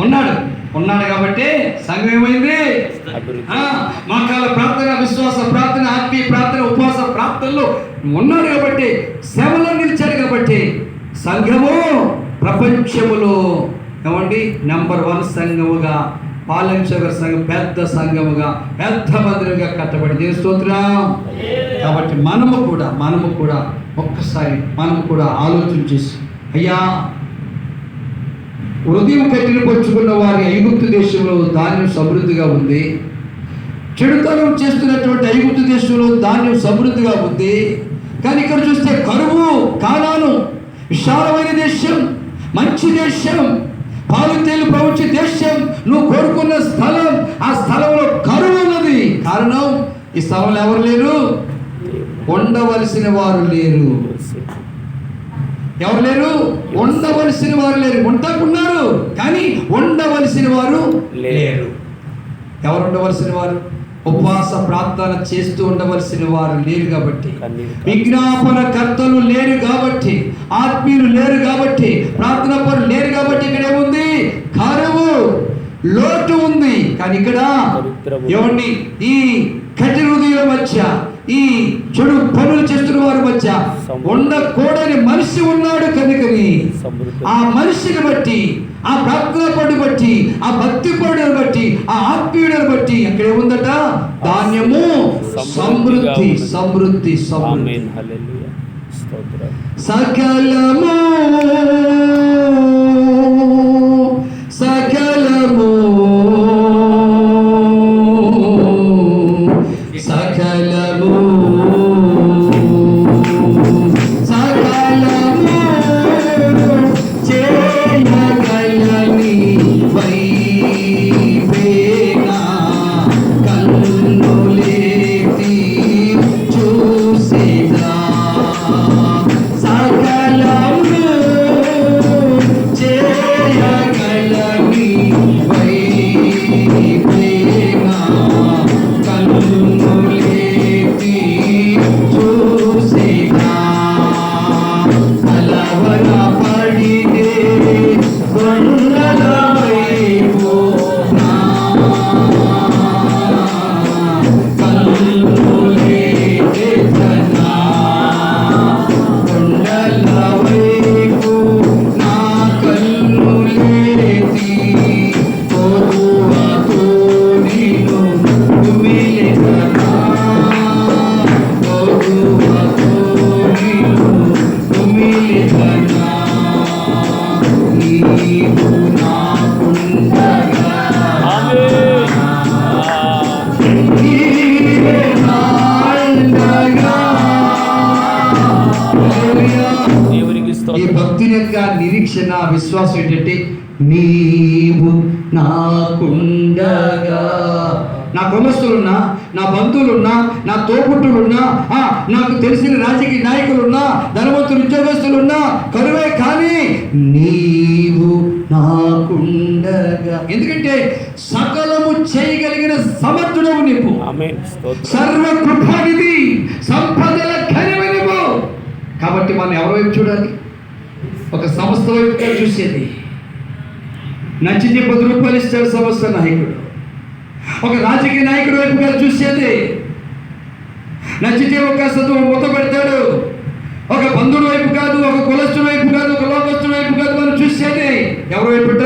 ఉన్నాడు. ఉన్నాడు కాబట్టి సంఘం ఏమైంది? అభివృద్ధి. ఆ, మా కాల ప్రార్థన విశ్వాస ప్రార్థన ఆత్మీయ ప్రార్థన ఉపవాస ప్రార్థనలో ఉన్నాడు కాబట్టి సేవలో నిలిచాడు కాబట్టి సంఘము ప్రపంచములో ఏమండి? నెంబర్ వన్ సంఘముగా పాలెంచగర్ సంఘం పెద్ద సంఘముగా పెద్ద మందిరంగా కట్టబడి స్తోత్రం? కాబట్టి మనము కూడా మనము కూడా ఒక్కసారి మనము కూడా ఆలోచన చేసి అయ్యా హృదయం కట్టిన పరుచుకున్న వారి ఐగుప్తు దేశంలో ధాన్యం సమృద్ధిగా ఉంది. చెడుతనం చేస్తున్నటువంటి ఐగుప్తు దేశంలో ధాన్యం సమృద్ధిగా ఉంది. కానీ ఇక్కడ చూస్తే కరువు కాలాను విశాలమైన దేశం మంచి దేశం పాలు తేలు ప్రవచే దేశం నువ్వు కోరుకున్న స్థలం ఆ స్థలంలో కరువు ఉన్నది. కారణం ఈ స్థలంలో ఎవరు లేరు. ఉండవలసిన వారు లేరు. ఎవరు లేరు ఉండవలసిన వారు లేరు. ఉంటాకున్నారు కానీ ఉండవలసిన వారు లేరు. ఎవరు ఉండవలసిన వారు? ఉపవాస ప్రార్థన చేస్తూ ఉండవలసిన వారు లేరు కాబట్టి. విజ్ఞాపన కర్తలు లేరు కాబట్టి ఆత్మీయులు లేరు కాబట్టి ప్రార్థన పరులు లేరు కాబట్టి ఇక్కడ ఏముంది కరువు లోటు ఉంది. కానీ ఇక్కడ. ఏమండి ఈ కఠిన మధ్య ఈ చెడు మధ్య ఉండకూడని మనిషి ఉన్నాడు కనుకని. ఆ మనిషిని బట్టి ఆ ప్రార్థన పడు బట్టి ఆ భక్తి పడును బట్టి ఆ ఆత్మీయుడిని బట్టి అక్కడ ఏముందట? ధాన్యము. సమృద్ధి సమృద్ధి సమృద్ధి సకలము దేవునికి ఈ భక్తుని యొక్క నిరీక్షణ విశ్వాసం ఏంటంటే నీవు నాకుండగా. నా కులస్తులున్నా నా బంధువులున్నా నా తోబుట్టులున్నా ఆ, నాకు తెలిసిన రాజకీయ నాయకులున్నా ధనవంతులు ఉద్యోగస్తులున్నా కరువే కానీ నీవు నాకుండగా. ఎందుకంటే సకలము చేయగలిగిన సమర్థుడవు నీవు సర్వ కృపానిధి సంపదల ఖనివనివు కాబట్టి మనం ఎవరి వైపు చూడాలి? ఒక సంస్థ వైపుగా చూసేది. నచ్చితే పది రూపాయలు ఇస్తాడు సంస్థ నాయకుడు. ఒక రాజకీయ నాయకుడు వైపుగా చూసేది. నచ్చితే ఒక సత్వం మూత పెడతాడు. ఒక బంధువుల వైపు కాదు ఒక కులస్తుల వైపు కాదు ఒక లోకస్తుల వైపు కాదు మనం చూసేది. ఎవరి వైపుట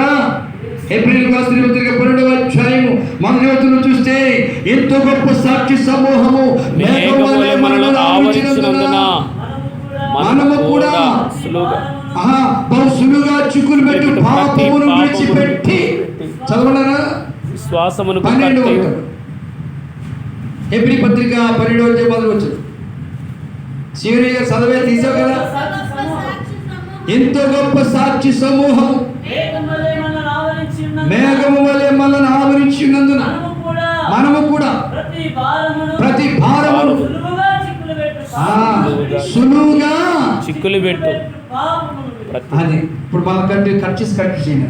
ఏప్రిల్ రాసిన పత్రిక పన్నెండవ అధ్యాయము. మన వచనం చూస్తే ఎంతో గొప్ప సాక్షి సమూహము మేఘం వలె మేఘములే మనలను ఆవరించినందున మనము కూడా సులువుగా చిక్కులు పెట్టి పాపమును విడిచిపెట్టి చదవడరా విశ్వాసమును పన్నెండు. ఎబ్రి పత్రిక పన్నెండు వచ్చే మొదలు వచ్చు శివుని గారు చదవే తీసావు కదా? ఎంతో గొప్ప సాక్షి సమూహం మేఘము వలె మనల్ని ఆవరించినందున మనము కూడా ప్రతి భారమును సులువుగా చిక్కులు పెట్టు. ఆ, సులువుగా చిక్కులు పెట్టు పాపమును ప్రతి అది ఇప్పుడు మన కట్టి కట్ చేసి కట్ చేయండి